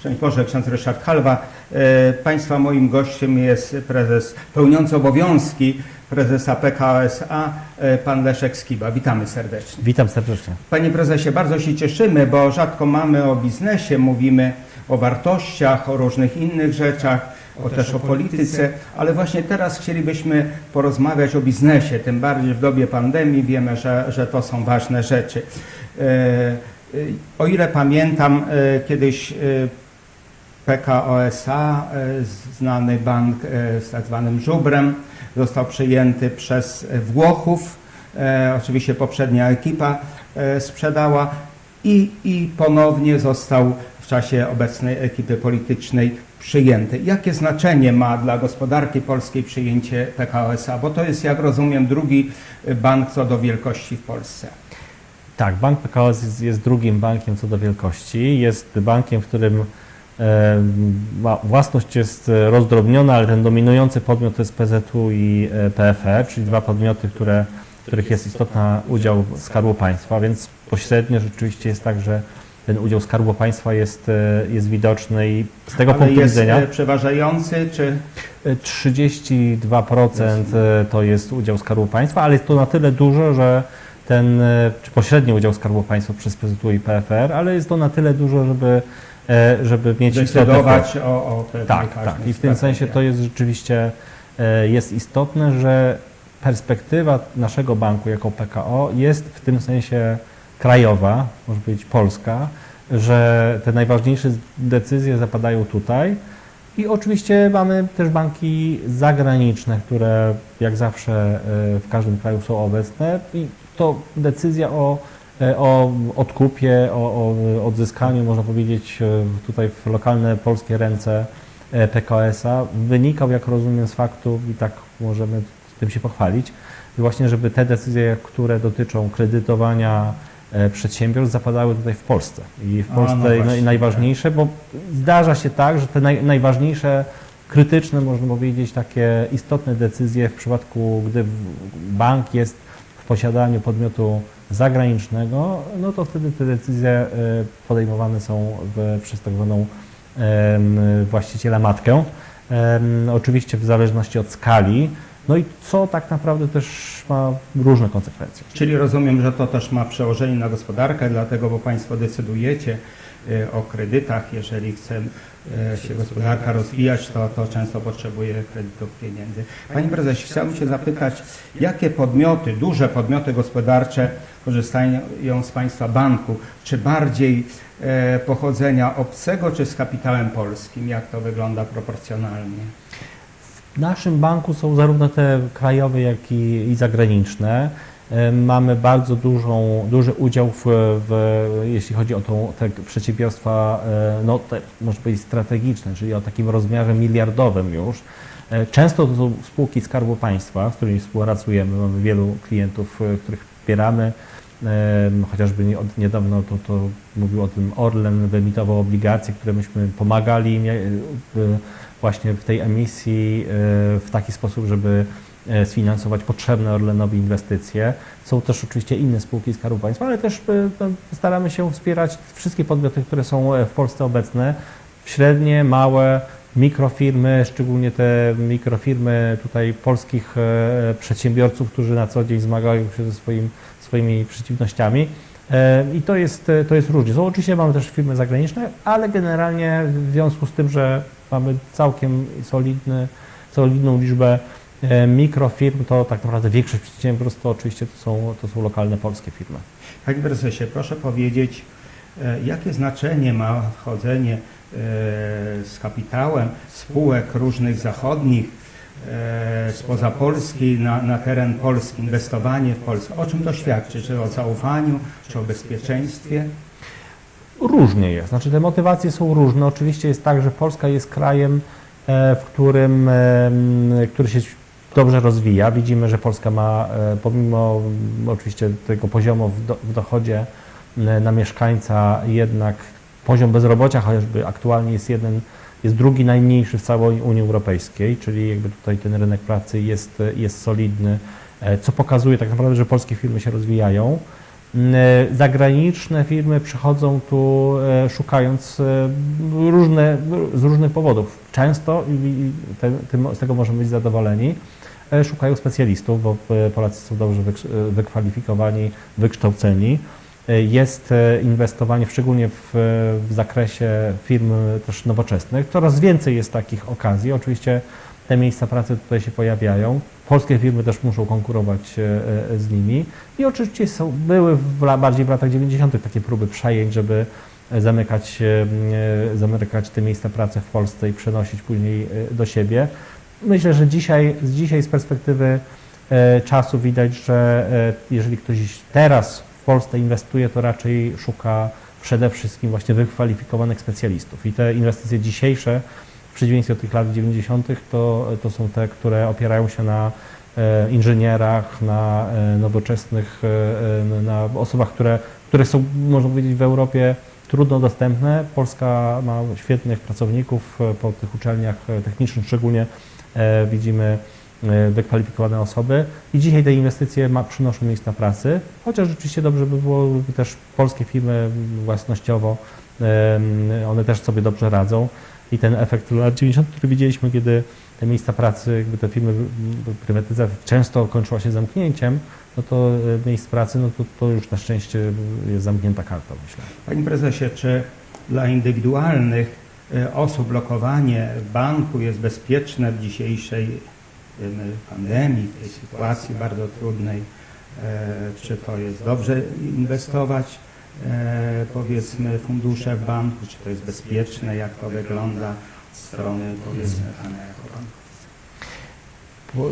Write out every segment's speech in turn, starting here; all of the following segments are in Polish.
Szczęść Boże, ksiądz Ryszard Halwa. E, Państwa moim gościem jest prezes pełniący obowiązki prezesa PKO SA, e, pan Leszek Skiba. Witamy serdecznie. Witam serdecznie. Panie prezesie, bardzo się cieszymy, bo rzadko mamy o biznesie, mówimy o wartościach, o różnych innych rzeczach, o też o polityce, ale właśnie teraz chcielibyśmy porozmawiać o biznesie, tym bardziej w dobie pandemii wiemy, że, że to są ważne rzeczy. E, e, O ile pamiętam, e, kiedyś PKO SA, znany bank z tak zwanym żubrem, został przyjęty przez Włochów. Oczywiście poprzednia ekipa sprzedała i, i ponownie został czasie obecnej ekipy politycznej przyjęty. Jakie znaczenie ma dla gospodarki polskiej przyjęcie PKO SA? Bo to jest, jak rozumiem, drugi e, bank co do wielkości w Polsce. Tak, Bank PKO jest, jest drugim bankiem co do wielkości. Jest bankiem, w którym e, własność jest e, rozdrobniona, ale ten dominujący podmiot to jest PZU i e, PFR, czyli dwa podmioty, które, w których jest istotny udział Skarbu Państwa, więc pośrednio rzeczywiście jest tak, że ten udział Skarbu Państwa jest, e, jest widoczny i z tego Ale punktu jest widzenia e, przeważający, czy 32% to jest udział Skarbu Państwa, ale jest to na tyle dużo, że ten, e, czy pośredni udział Skarbu Państwa przez PZU i PFR, ale jest to na tyle dużo, żeby, e, żeby mieć decydować o, o Tak, tak. I w tym sensie to jest rzeczywiście e, jest istotne, że perspektywa naszego banku jako PKO jest w tym sensie krajowa, może być polska, że te najważniejsze decyzje zapadają tutaj. I oczywiście mamy też banki zagraniczne, które jak zawsze e, w każdym kraju są obecne i to decyzja o, e, o odkupie, o, o odzyskaniu, można powiedzieć, e, tutaj w lokalne polskie ręce PKS-a wynikał, jak rozumiem, z faktu i tak możemy tym się pochwalić, właśnie, żeby te decyzje, które dotyczą kredytowania przedsiębiorstw zapadały tutaj w Polsce. I w A, Polsce no naj- właśnie, najważniejsze, bo zdarza się tak, że te naj, najważniejsze, krytyczne, można powiedzieć, takie istotne decyzje w przypadku, gdy bank jest w posiadaniu podmiotu zagranicznego, no to wtedy te decyzje e, podejmowane są w, przez tak zwaną właściciela matkę. Oczywiście w zależności od skali. No i co tak naprawdę też ma różne konsekwencje. Czyli rozumiem, że to też ma przełożenie na gospodarkę, dlatego, bo Państwo decydujecie e, o kredytach. Jeżeli chce e, się gospodarka rozwijać, to, to często potrzebuje kredytów pieniędzy. Panie Prezesie, chciałbym się zapytać, jakie podmioty, duże podmioty gospodarcze korzystają z Państwa banku? Czy bardziej e, pochodzenia obcego, czy z kapitałem polskim? Jak to wygląda proporcjonalnie? W naszym banku są zarówno te krajowe, jak i, i zagraniczne. E, Mamy bardzo dużą, duży udział, w, w, jeśli chodzi o tą, te przedsiębiorstwa, e, no, te, można powiedzieć strategiczne, czyli o takim rozmiarze miliardowym już. E, Często to są spółki Skarbu Państwa, z którymi współpracujemy. Mamy wielu klientów, których wspieramy. Chociażby niedawno to, to mówił o tym Orlen, wyemitował obligacje, które myśmy pomagali w- właśnie w tej emisji e, w taki sposób, żeby e, sfinansować potrzebne Orlenowi inwestycje. Są też oczywiście inne spółki Skarbu Państwa, ale też e, no, staramy się wspierać wszystkie podmioty, które są w Polsce obecne, średnie, małe, mikrofirmy, szczególnie te mikrofirmy tutaj polskich przedsiębiorców, którzy na co dzień zmagają się ze swoim, swoimi przeciwnościami. I to jest, to jest różnie. Są oczywiście mamy też firmy zagraniczne, ale generalnie w związku z tym, że mamy całkiem solidny, solidną liczbę e, mikrofirm, to tak naprawdę większość przedsiębiorstw to oczywiście to są, to są lokalne polskie firmy. Panie prezesie, proszę powiedzieć, e, jakie znaczenie ma wchodzenie e, z kapitałem spółek różnych zachodnich spoza Polski na, na teren Polski, inwestowanie w Polskę. O czym to świadczy? Czy o zaufaniu, czy o bezpieczeństwie? Różnie jest. Znaczy te motywacje są różne. Oczywiście jest tak, że Polska jest krajem, e, w którym, em, który się dobrze rozwija. Widzimy, że Polska ma e, pomimo oczywiście tego poziomu w, do, w dochodzie na mieszkańca jednak poziom bezrobocia chociażby aktualnie jest jeden, jest drugi najmniejszy w całej Unii Europejskiej, czyli jakby tutaj ten rynek pracy jest, jest solidny, e, co pokazuje tak naprawdę, że polskie firmy się rozwijają. Mm, e, Zagraniczne firmy przychodzą tu e, szukając e, różne, z różnych powodów. Często, i- z tego możemy być zadowoleni, szukają specjalistów, bo Polacy są dobrze wykwalifikowani, wykształceni. Jest inwestowanie szczególnie w, w zakresie firm też nowoczesnych. Coraz więcej jest takich okazji. Oczywiście te miejsca pracy tutaj się pojawiają. Polskie firmy też muszą konkurować e, e, z nimi. I oczywiście są, były w, bardziej w latach 90. takie próby przejęć, żeby e, zamykać, zamykać te miejsca pracy w Polsce i przenosić później do siebie. Myślę, że dzisiaj, dzisiaj z perspektywy czasu widać, że jeżeli ktoś teraz w Polsce inwestuje, to raczej szuka przede wszystkim właśnie wykwalifikowanych specjalistów. I te inwestycje dzisiejsze, w przeciwieństwie do tych lat 90., to, to są te, które opierają się na e, inżynierach, na e, nowoczesnych, e, na osobach, które, które są, można powiedzieć, w Europie trudno dostępne. Polska ma świetnych pracowników po tych uczelniach technicznych, szczególnie widzimy wykwalifikowane osoby i dzisiaj te inwestycje ma, przynoszą miejsca pracy, chociaż rzeczywiście dobrze by było, gdyby też polskie firmy własnościowo, one też sobie dobrze radzą i ten efekt lat 90, który widzieliśmy, kiedy te miejsca pracy, jakby te firmy m, prywatyzacji często kończyła się zamknięciem, no to e, miejsc pracy, no to, to już na szczęście jest zamknięta karta, myślę. Panie prezesie, czy dla indywidualnych e, osób lokowanie w banku jest bezpieczne w dzisiejszej wiemy, pandemii, tej sytuacji bardzo trudnej? E, Czy to jest dobrze inwestować, e, powiedzmy, fundusze w banku? Czy to jest bezpieczne? Jak to wygląda z strony, powiedzmy, Pana jako banku? Bo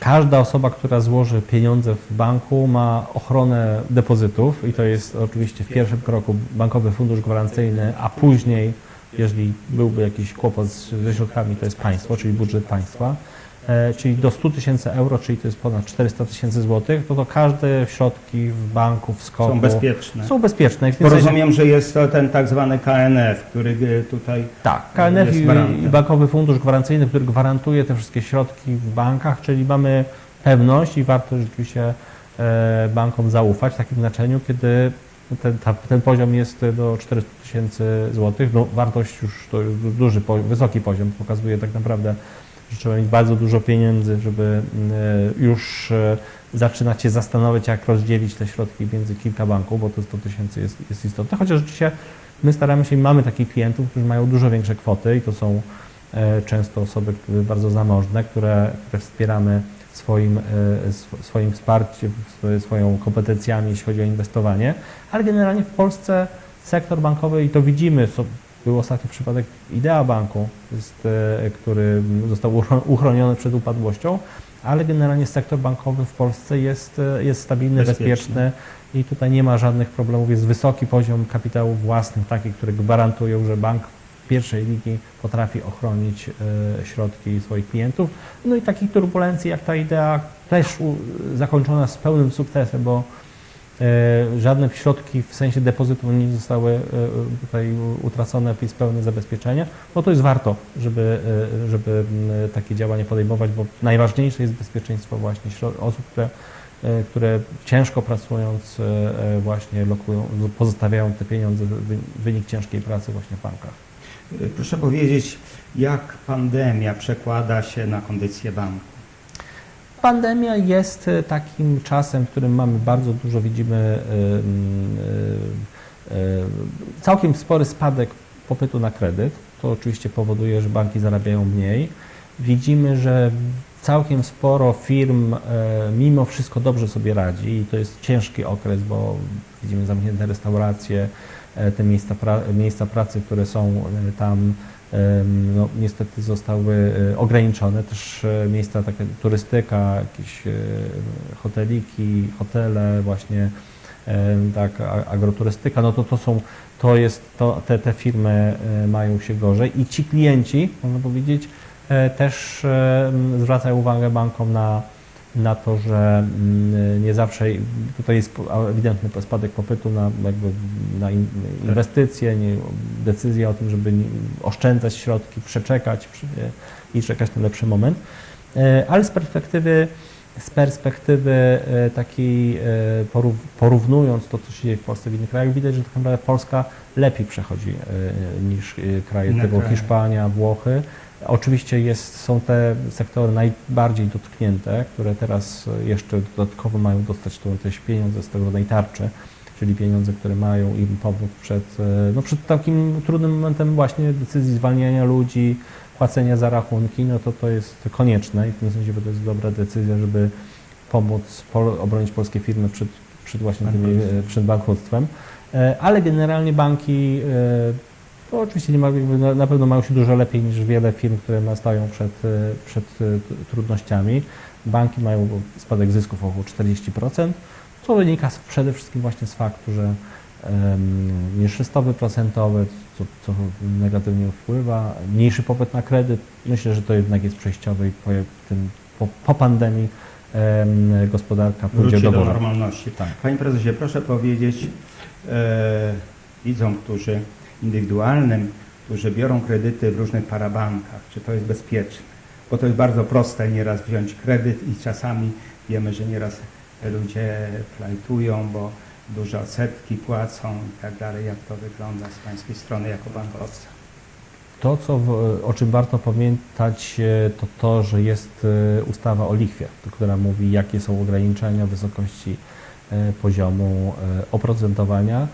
Każda osoba, która złoży pieniądze w banku ma ochronę depozytów i to jest oczywiście w pierwszym kroku bankowy fundusz gwarancyjny, a później, jeżeli byłby jakiś kłopot ze środkami, to jest państwo, czyli budżet państwa, e, czyli do 100 tysięcy euro, czyli to jest ponad 400 tysięcy złotych, to to każde środki w banku, w skoku Są bezpieczne? są bezpieczne. Rozumiem, że jest to ten tak zwany KNF, który e, tutaj Tak, KNF jest i, Bankowy Fundusz Gwarancyjny, który gwarantuje te wszystkie środki w bankach, czyli mamy pewność i warto rzeczywiście e, bankom zaufać w takim znaczeniu, kiedy ten, ta, ten poziom jest do 400 tysięcy złotych. No, wartość już to jest du- duży, wysoki poziom, pokazuje tak naprawdę, trzeba mieć bardzo dużo pieniędzy, żeby e, już e, zaczynać się zastanowić, jak rozdzielić te środki między kilka banków, bo to 100 tysięcy jest, jest istotne. Chociaż rzeczywiście my staramy się i mamy takich klientów, którzy mają dużo większe kwoty i to są e, często osoby które bardzo zamożne, które, które wspieramy swoim, sw- swoim wsparciem, sw- swoją kompetencjami, jeśli chodzi o inwestowanie, ale generalnie w Polsce sektor bankowy i to widzimy, był ostatni przypadek Idea Banku, jest, e, który został uchro- uchroniony przed upadłością, ale generalnie sektor bankowy w Polsce jest, e, jest stabilny, Bezpieczny. bezpieczny i tutaj nie ma żadnych problemów. Jest wysoki poziom kapitałów własnych, taki, które gwarantują, że bank pierwszej ligi potrafi ochronić e, środki swoich klientów. No i takich turbulencji jak ta idea też zakończona z pełnym sukcesem, bo żadne środki w sensie depozytu nie zostały e, tutaj utracone, jest pełne zabezpieczenie, bo to jest warto, żeby, e, żeby m, takie działanie podejmować, bo najważniejsze jest bezpieczeństwo właśnie osób, które e, które ciężko pracując e, e, właśnie lokują, pozostawiają te pieniądze, wy- wynik ciężkiej pracy właśnie w bankach. E, Proszę powiedzieć, jak pandemia przekłada się na kondycję banku? Pandemia jest e, takim czasem, w którym mamy bardzo dużo, widzimy e, mm, e, całkiem spory spadek popytu na kredyt. To oczywiście powoduje, że banki zarabiają mniej. Widzimy, że całkiem sporo firm mimo wszystko dobrze sobie radzi i to jest ciężki okres, bo widzimy zamknięte restauracje, te miejsca, pra, miejsca pracy, które są tam no, niestety zostały e, ograniczone. Też e, miejsca takie turystyka, jakieś e, hoteliki, hotele, właśnie tak, agroturystyka, no to to są, to jest, to, te, te firmy mają się gorzej i ci klienci, można powiedzieć, też zwracają uwagę bankom na, na to, że mm, nie zawsze tutaj jest ewidentny spadek popytu na, jakby na in, inwestycje, nie, decyzja o tym, żeby oszczędzać środki, przeczekać i czekać na lepszy moment. E, Ale z perspektywy z perspektywy e, takiej, e, porów- porównując to, co się dzieje w Polsce w innych krajach, widać, że tak naprawdę Polska lepiej przechodzi niż kraje typu. Hiszpania, Włochy. Oczywiście jest, są te sektory najbardziej dotknięte, które teraz jeszcze dodatkowo mają dostać to, też pieniądze z tego rodzaju tarczy, czyli pieniądze, które mają im pomóc przed, e, no przed takim trudnym momentem właśnie decyzji zwalniania ludzi, płacenia za rachunki, no to to jest konieczne i w tym sensie to jest dobra decyzja, żeby pomóc pol, obronić polskie firmy przed, przed właśnie tymi, Bankructwem. e, przed bankructwem. E, Ale generalnie banki to oczywiście nie ma, na- na pewno mają się dużo lepiej niż wiele firm, które stoją przed, e, przed e, trudnościami. Banki mają spadek zysków o około 40%, co wynika z, przede wszystkim właśnie z faktu, że niższe stopy procentowe, co, co negatywnie wpływa, mniejszy popyt na kredyt. Myślę, że to jednak jest przejściowe i po, tym, po, po pandemii em, gospodarka pójdzie Wróci do do normalności. Tak. Panie prezesie, proszę powiedzieć e, widzom, którzy indywidualnym, którzy biorą kredyty w różnych parabankach, czy to jest bezpieczne? Bo to jest bardzo proste nieraz wziąć kredyt i czasami wiemy, że nieraz ludzie plajtują, bo duże odsetki płacą i tak dalej. Jak to wygląda z Pańskiej strony jako bankowca? To, co, o czym warto pamiętać, e, to to, że jest e, ustawa o lichwie, która mówi, jakie są ograniczenia wysokości e, poziomu oprocentowania.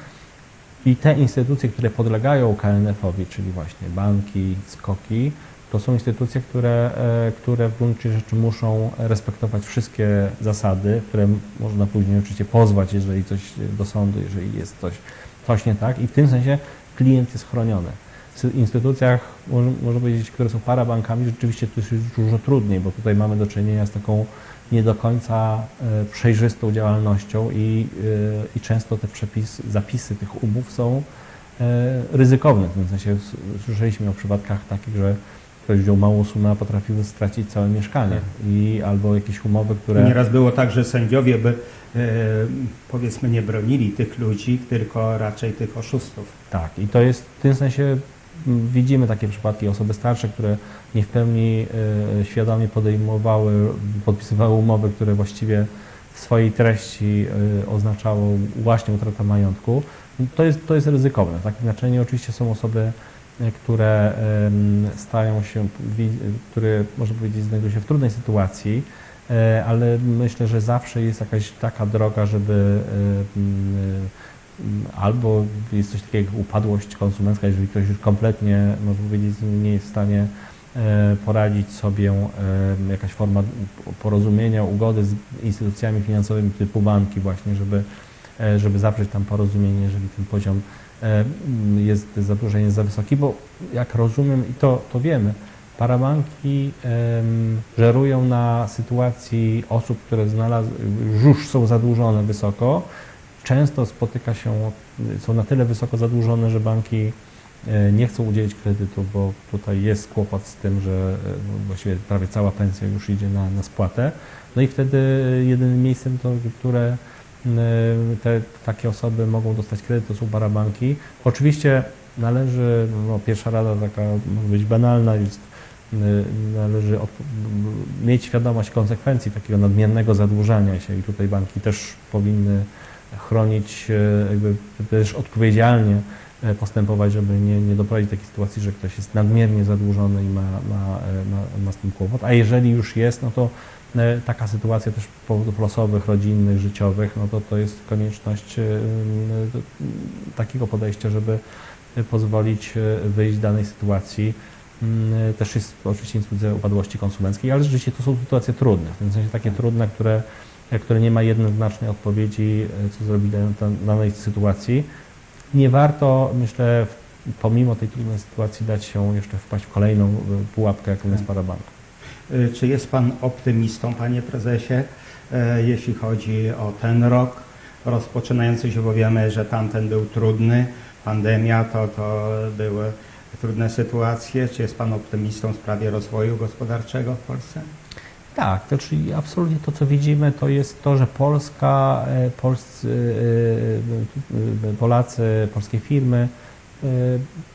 I te instytucje, które podlegają KNF-owi, czyli właśnie banki, skoki, to są instytucje, które, e, które w gruncie rzeczy muszą respektować wszystkie zasady, które można później oczywiście pozwać, jeżeli coś do sądu, jeżeli jest coś, coś nie tak. I w tym sensie klient jest chroniony. Instytucjach, można powiedzieć, które są parabankami, rzeczywiście to jest dużo trudniej, bo tutaj mamy do czynienia z taką nie do końca e, przejrzystą działalnością i, e, i często te przepisy, zapisy tych umów są e, ryzykowne. W tym sensie słyszeliśmy o przypadkach takich, że ktoś wziął małą sumę, a potrafił stracić całe mieszkanie i albo jakieś umowy, które... Nieraz było tak, że sędziowie by e, powiedzmy nie bronili tych ludzi, tylko raczej tych oszustów. Tak, i to jest w tym sensie widzimy takie przypadki osoby starsze, które nie w pełni e, świadomie podejmowały, podpisywały umowy, które właściwie w swojej treści e, oznaczało właśnie utratę majątku. To jest, to jest ryzykowne. Tak inaczej oczywiście są osoby, e, które stają się, które można powiedzieć znajdują się w trudnej sytuacji, ale myślę, że zawsze jest jakaś taka droga, żeby albo jest coś takiego jak upadłość konsumencka, jeżeli ktoś już kompletnie, można powiedzieć, nie jest w stanie e, poradzić sobie e, jakaś forma porozumienia, ugody z instytucjami finansowymi typu banki właśnie, żeby, e, żeby zawrzeć tam porozumienie, jeżeli ten poziom jest, zadłużenie jest za wysoki, bo jak rozumiem i to, to wiemy, parabanki żerują na sytuacji osób, które już są zadłużone wysoko, często spotyka się, są na tyle wysoko zadłużone, że banki e, nie chcą udzielić kredytu, bo tutaj jest kłopot z tym, że e, właściwie prawie cała pensja już idzie na, na spłatę. No i wtedy jedynym miejscem, to, które e, te takie osoby mogą dostać kredyt, to są parabanki. Oczywiście należy, no, pierwsza rada taka może być banalna, jest e, należy mieć świadomość konsekwencji takiego nadmiernego zadłużania się i tutaj banki też powinny chronić, e, jakby też odpowiedzialnie e, postępować, żeby nie, nie doprowadzić do takiej sytuacji, że ktoś jest nadmiernie zadłużony i ma, ma, e, ma, ma z tym kłopot. A jeżeli już jest, no to taka sytuacja też powodów losowych, rodzinnych, życiowych, no to to jest konieczność takiego podejścia, żeby pozwolić wyjść z danej sytuacji. Mm, Też jest oczywiście instytucja upadłości konsumenckiej, ale rzeczywiście to są sytuacje trudne, w tym sensie takie trudne, które które nie ma jednoznacznej odpowiedzi, e, co zrobić w danej sytuacji. Nie warto, myślę, pomimo tej trudnej sytuacji dać się jeszcze wpaść w kolejną e, pułapkę, jaką jest parabank. Y, Czy jest Pan optymistą, Panie Prezesie, e, jeśli chodzi o ten rok rozpoczynający się, bo wiemy, że tamten był trudny, pandemia to, to były trudne sytuacje. Czy jest Pan optymistą w sprawie rozwoju gospodarczego w Polsce? Tak, to czyli absolutnie to, co widzimy, to jest to, że Polska, e, polscy, e, e, Polacy, polskie firmy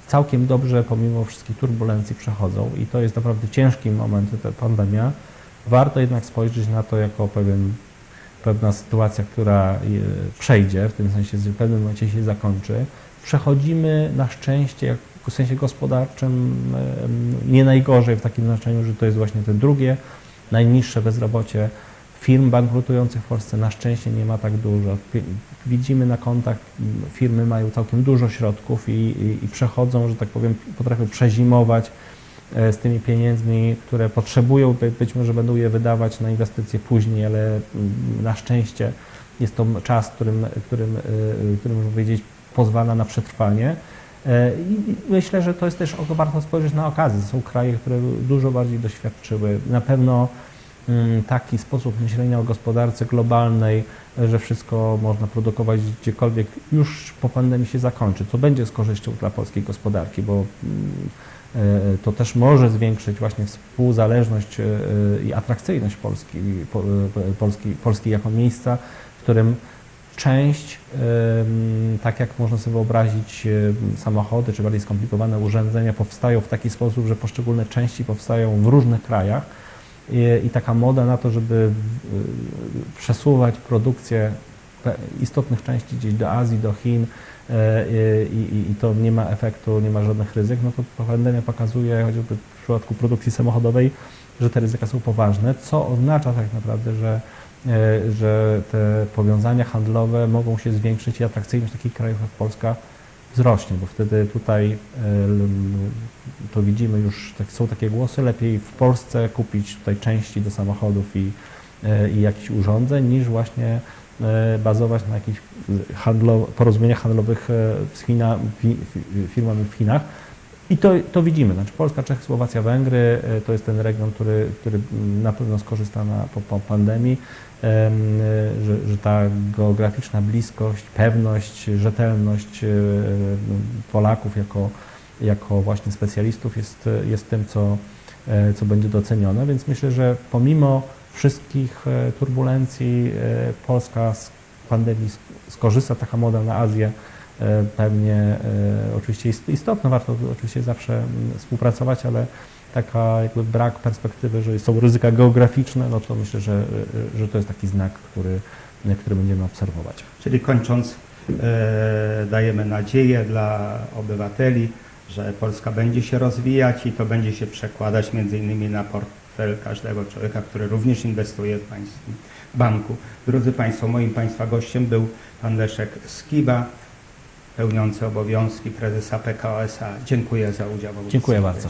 całkiem dobrze pomimo wszystkich turbulencji przechodzą i to jest naprawdę ciężki moment, ta pandemia. warto jednak spojrzeć na to jako pewien, pewna sytuacja, która przejdzie, w tym sensie, w pewnym momencie się zakończy. Przechodzimy na szczęście, w sensie gospodarczym, nie najgorzej w takim znaczeniu, że to jest właśnie te drugie, najniższe bezrobocie firm bankrutujących w Polsce na szczęście nie ma tak dużo. Wi- Widzimy na kontach, firmy mają całkiem dużo środków i, i, i przechodzą, że tak powiem, potrafią przezimować e, z tymi pieniędzmi, które potrzebują, by- być może będą je wydawać na inwestycje później, ale mm, na szczęście jest to czas, którym, którym, e, którym można powiedzieć, pozwala na przetrwanie. E, I myślę, że to jest też warto spojrzeć na okazję. Są kraje, które dużo bardziej doświadczyły. Na pewno mm, taki sposób myślenia o gospodarce globalnej, że wszystko można produkować gdziekolwiek, już po pandemii się zakończy, co będzie z korzyścią dla polskiej gospodarki, bo mm, e, to też może zwiększyć właśnie współzależność e, i atrakcyjność Polski, po- e, Polski, Polski jako miejsca, w którym część, tak jak można sobie wyobrazić, samochody czy bardziej skomplikowane urządzenia powstają w taki sposób, że poszczególne części powstają w różnych krajach. I, taka moda na to, żeby przesuwać produkcję istotnych części gdzieś do Azji, do Chin e, i, i, to nie ma efektu, nie ma żadnych ryzyk, no to pandemia pokazuje chociażby w przypadku produkcji samochododowej, że te ryzyka są poważne, co oznacza tak naprawdę, że że te powiązania handlowe mogą się zwiększyć i atrakcyjność takich krajów jak Polska wzrośnie, bo wtedy tutaj e, to widzimy już, tak, są takie głosy, lepiej w Polsce kupić tutaj części do samochodów i, e, i jakichś urządzeń, niż właśnie e, bazować na jakichś handlo, porozumieniach handlowych e, z firmami w Chinach. I to, to widzimy, znaczy Polska, Czechy, Słowacja, Węgry e, to jest ten region, który, który na pewno skorzysta na, po, po pandemii, em, e, że, że ta geograficzna bliskość, pewność, rzetelność e, Polaków jako, jako właśnie specjalistów jest, jest tym, co, co będzie docenione, więc myślę, że pomimo wszystkich turbulencji Polska z pandemii sk- skorzysta, taka moda na Azję pewnie e, oczywiście jest istotna, warto oczywiście zawsze mm, współpracować, ale taka jakby brak perspektywy, że są ryzyka geograficzne, no to myślę, że, e, że to jest taki znak, który, który będziemy obserwować. Czyli kończąc, e, dajemy nadzieję dla obywateli, że Polska będzie się rozwijać i to będzie się przekładać między innymi na portfel każdego człowieka, który również inwestuje w państwowym banku. Drodzy Państwo, moim Państwa gościem był Pan Leszek Skiba, pełniący obowiązki prezesa PKO SA. Dziękuję za udział w. Dziękuję bardzo.